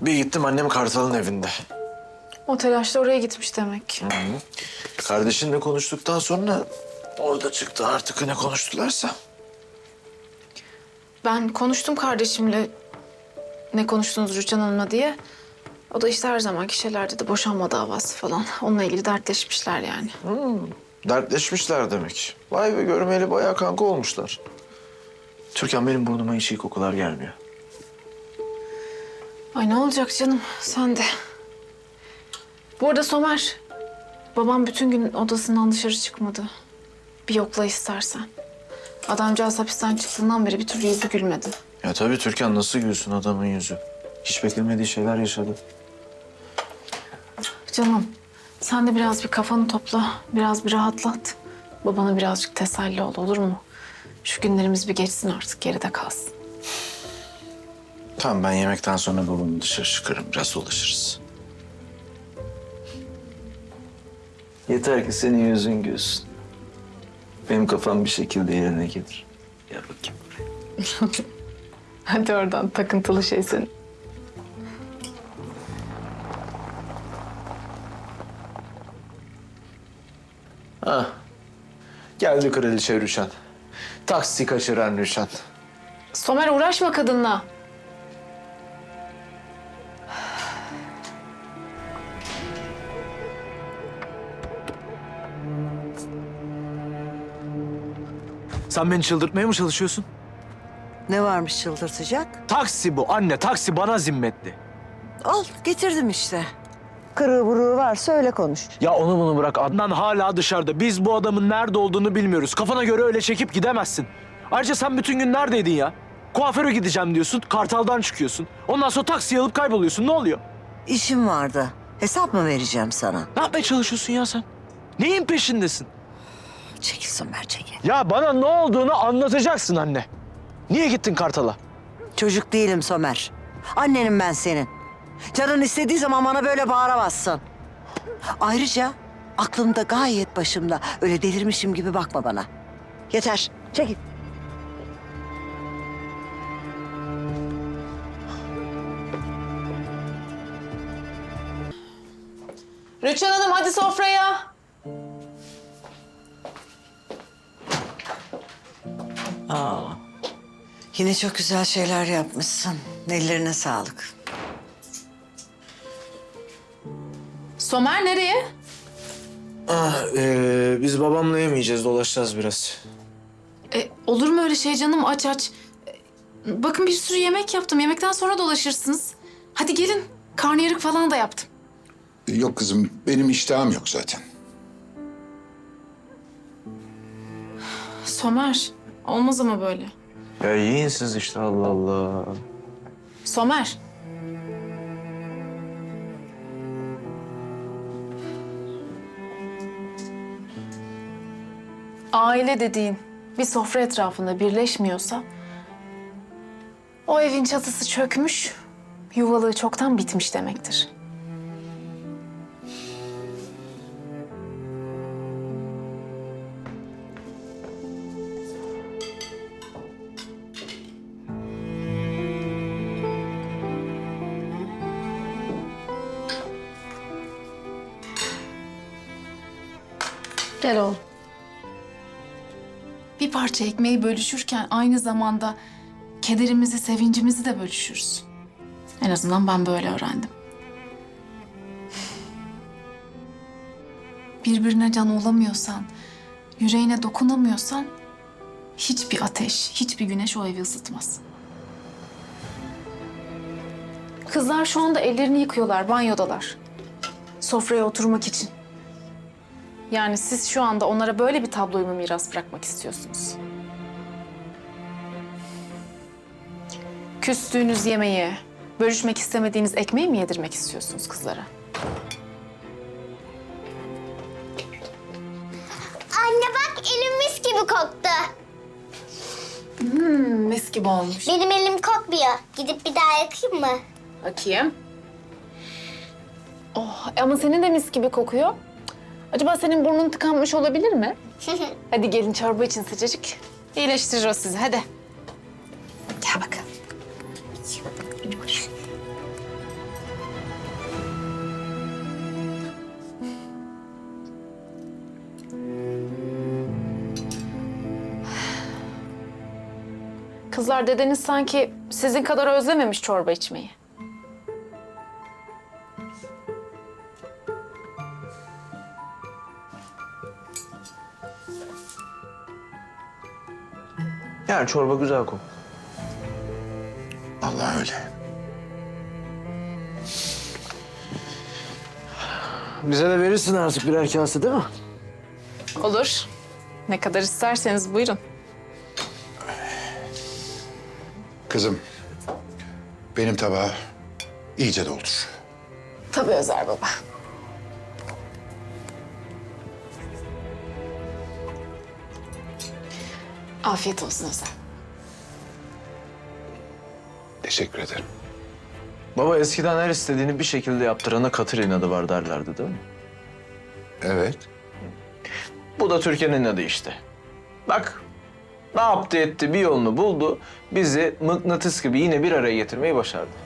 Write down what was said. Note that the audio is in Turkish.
Bir gittim annem Kartal'ın evinde. O telaşla oraya gitmiş demek. Kardeşinle konuştuktan sonra orada çıktı artık ne konuştularsa. Ben konuştum kardeşimle ne konuştunuz Rüçhan Hanım'la diye. O da işte her zamanki şeylerde de boşanma davası falan. Onunla ilgili dertleşmişler yani. Dertleşmişler demek. Vay be görmeyeli bayağı kanka olmuşlar. Türkan benim burnuma hiç iyi kokular gelmiyor. Ay ne olacak canım sen de. Bu arada Somer, babam bütün gün odasından dışarı çıkmadı. Bir yokla istersen. Adamcağız hapisten çıktığından beri bir türlü yüzü gülmedi. Ya tabii Türkan nasıl gülsün adamın yüzü. Hiç beklemediği şeyler yaşadı. Canım, sen de biraz bir kafanı topla, biraz bir rahatlat. Babana birazcık teselli ol, olur mu? Şu günlerimiz bir geçsin artık, geride kalsın. Tamam ben yemekten sonra babamı dışarı çıkarım. Biraz dolaşırız. Yeter ki senin yüzün gülsün. Benim kafam bir şekilde yerine gelir. Gel bakayım buraya. Hadi oradan takıntılı şey senin. Ha. Geldi kraliçe Rüşen. Taksi kaçıran Rüşen. Somer uğraşma kadınla. Sen beni çıldırtmaya mı çalışıyorsun? Ne varmış çıldırtacak? Taksi bu anne, taksi bana zimmetli. Al getirdim işte. Kırığı buruğu varsa öyle konuş. Ya onu bunu bırak. Adnan hala dışarıda. Biz bu adamın nerede olduğunu bilmiyoruz. Kafana göre öyle çekip gidemezsin. Ayrıca sen bütün gün neredeydin ya? Kuaföre gideceğim diyorsun, Kartal'dan çıkıyorsun. Ondan sonra taksiye alıp kayboluyorsun. Ne oluyor? İşim vardı. Hesap mı vereceğim sana? Ne yapmaya çalışıyorsun ya sen? Neyin peşindesin? Çekil Somer çekil. Ya bana ne olduğunu anlatacaksın anne. Niye gittin Kartal'a? Çocuk değilim Somer. Annenim ben senin. Canın istediği zaman bana böyle bağıramazsın. Ayrıca aklım da gayet başımda. Öyle delirmişim gibi bakma bana. Yeter. Çekil. Rüçhan Hanım hadi sofraya. Yine çok güzel şeyler yapmışsın. Ellerine sağlık. Somer nereye? Ah, ee, biz babamla yemeyeceğiz, dolaşacağız biraz. E, olur mu öyle şey canım aç aç. E, bakın bir sürü yemek yaptım. Yemekten sonra dolaşırsınız. Hadi gelin. Karnıyarık falan da yaptım. Yok kızım, benim iştahım yok zaten. Somer olmaz ama böyle. Ya yiyin siz işte Allah Allah. Somer. Aile dediğin bir sofra etrafında birleşmiyorsa... ...o evin çatısı çökmüş, yuvalığı çoktan bitmiş demektir. Gel oğlum. Bir parça ekmeği bölüşürken aynı zamanda kederimizi, sevincimizi de bölüşürüz. En azından ben böyle öğrendim. Birbirine can olamıyorsan, yüreğine dokunamıyorsan hiçbir ateş, hiçbir güneş o evi ısıtmaz. Kızlar şu anda ellerini yıkıyorlar, banyodalar. Sofraya oturmak için. Yani siz şu anda onlara böyle bir tabloyu mu miras bırakmak istiyorsunuz? Küstüğünüz yemeği, bölüşmek istemediğiniz ekmeği mi yedirmek istiyorsunuz kızlara? Anne bak elim mis gibi koktu. Hmm, mis gibi olmuş. Benim elim kokmuyor. Gidip bir daha yakayım mı? Bakayım. Oh, ama senin de mis gibi kokuyor. Acaba senin burnun tıkanmış olabilir mi? Hadi gelin çorba için sıcacık. İyileştirir o sizi hadi. Gel bakalım. Kızlar dedeniz sanki sizin kadar özlememiş çorba içmeyi. Yani çorba güzel kok. Allah öyle. Bize de verirsin artık birer kase değil mi? Olur. Ne kadar isterseniz buyurun. Kızım, benim tabağı iyice doldur. Tabii Özer baba. Afiyet olsun Özer. Teşekkür ederim. Baba eskiden her istediğini bir şekilde yaptırana katır inadı var derlerdi değil mi? Evet. Bu da Türkiye'nin inadı işte. Bak ne yaptı etti bir yolunu buldu. Bizi mıknatıs gibi yine bir araya getirmeyi başardı.